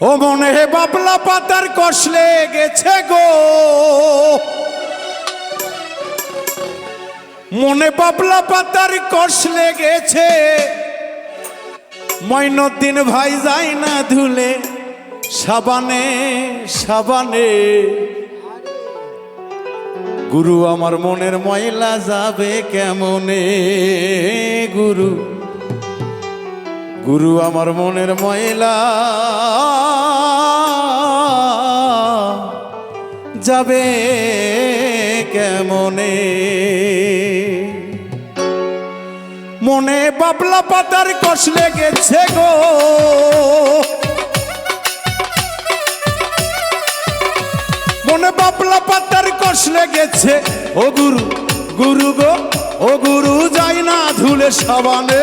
ও মনে হে বাবলা পাতার কষলে গেছে গো। মনে বাবলা পাতার কষলে গেছে ময়নদ্দিন ভাই যায় না ধুলে, সাবানে সাবানে। গুরু, আমার মনের ময়লা যাবে কেমনে? গুরু গুরু আমার মনের ময়লা। যাবে কেমনে? মনে বাবলা পাতার কষলে গেছে গো। মনে বাবলা পাতার কষলে গেছে ও গুরু গুরু গো, ও গুরু যাই না ধুলে সাবানে।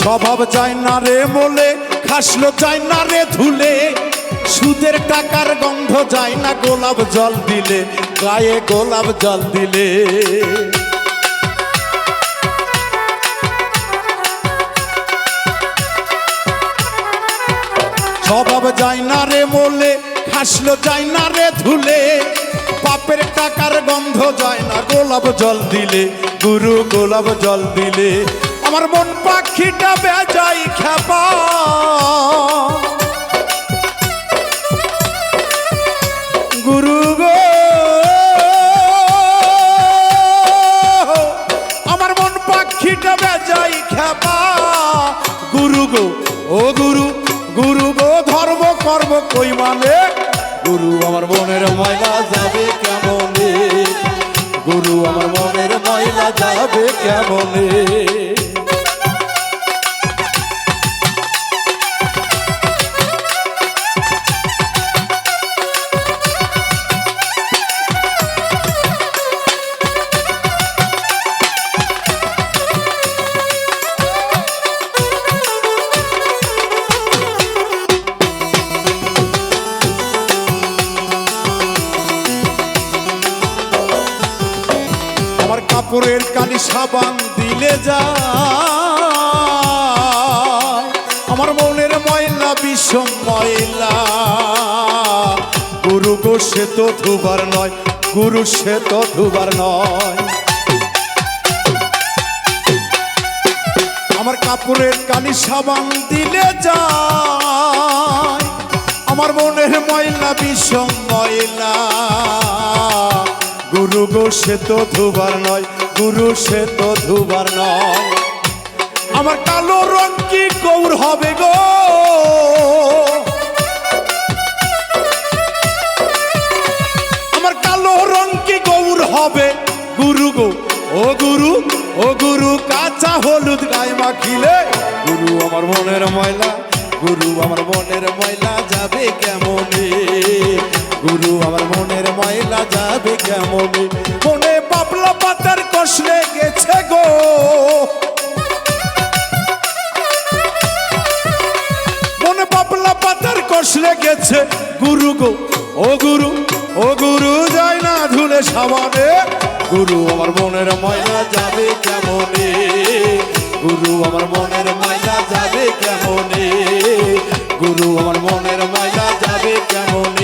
স্বভাব চাই না রে বলে খাসলো চাই না রে ধুলে। সুদের টাকার গন্ধ যায় না গোলাপ জল দিলে, গায়ে গোলাপ জল দিলে। স্বভাব যায় না রে বলে খাসলো যায় না রে ধুলে। পাপের টাকার গন্ধ যায় না গোলাপ জল দিলে, গুরু গোলাপ জল দিলে। আমার মন পাখিটা বেজাই খেপা। গুরু গো, আমার মন পাখিটা বেজাই খেপা। গুরু গো, ও গুরু গুরু গো, ধর্ম কর্ম কই মানে? গুরু আমার মনের ময়লা যাবে কেমনে? গুরু আমার মনের ময়লা যাবে কেমনে? কাপড়ের কালি সাবান দিলে যা আমার মনের ময়লা বিষম ময়লা। গুরু গো, সে তো ধুবার নয়। গুরু, সে তো ধুবার নয়। আমার কাপড়ের কালি সাবান দিলে যা আমার মনের ময়লা বিষম ময়লা। গুরু গো, সে তো ধুবার নয়। গুরু, সে তো ধুবার নয়। আমার কালো রং কি গৌর হবে গো? আমার কালো রং কি গৌর হবে? গুরু গো, ও গুরু ও গুরু, কাঁচা হলুদ গায়ে মাখিলে গুরু আমার মনের ময়লা, গুরু আমার মনের ময়লা যাবে কেমনে? গুরু, আমার মনের ময়লা যাবে কেমন? মনে বাবলা পাতার কষলে গেছে গো। মনে বাবলা পাতার কষলে গেছে গুরু গো। ও গুরু ও গুরু যায় না ধুলে সাবানে। গুরু, আমার মনের ময়লা যাবে কেমনে? গুরু, আমার মনের ময়লা যাবে কেমনে? গুরু, আমার মনের ময়লা যাবে কেমনে?